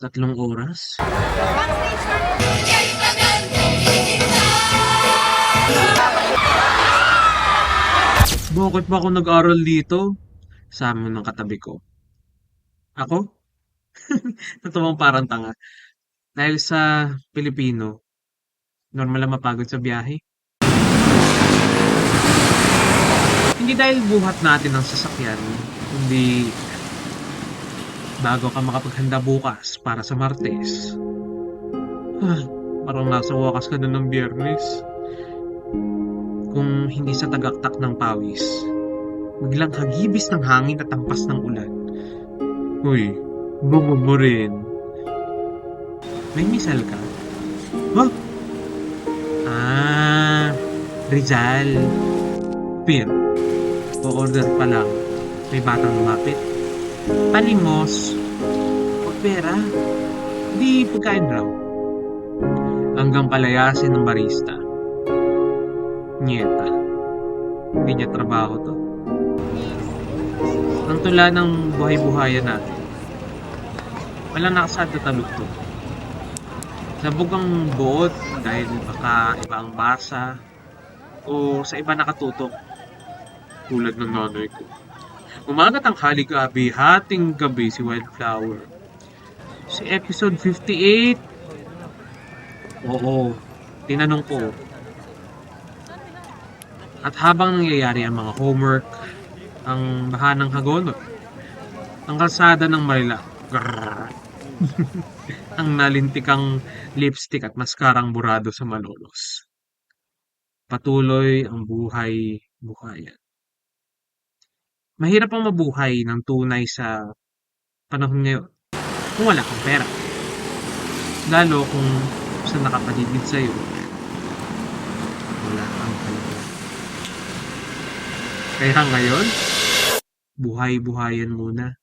Tatlong oras? Bakit ba ako nag-aral dito? Sabi ng katabi ko. Ako? Natuwang parang tanga. Dahil sa Pilipino, normal lang mapagod sa biyahe. Hindi dahil buhat natin ang sasakyan, kundi bago ka makapaghanda bukas para sa Martes. Ah, parang nasa wakas ka na ng biyernes. Kung hindi sa tagaktak ng pawis, biglang hagibis ng hangin at tampas ng ulan. Uy, bumog mo rin. May misal ka? Huh? Ah, Rizal. Pin, o-order pa lang. May batang lumapit. Palimos. O pera. Di pagkain raw. Hanggang palayasin ng barista. Nyeta. Hindi niya trabaho to. Ang tula ng buhay-buhayan natin. Walang nakasad na talugtog. Sabog ang buot dahil baka iba ang basa o sa iba nakatutok. Tulad ng nanay ko. Umagat ang haligabi, hating gabi si Wildflower. Si episode 58. Oo, tinanong ko. At habang nangyayari ang mga homework, ang bahanang hagonot, ang kalsada ng Marila, ang nalintikang lipstick at maskarang burado sa malolos. Patuloy ang buhay buhayan. Mahirap ang mabuhay ng tunay sa panahon ngayon kung wala kang pera. Lalo kung sa nakapaligid sa'yo, wala kang halaga. Kaya ngayon, buhay-buhayan muna.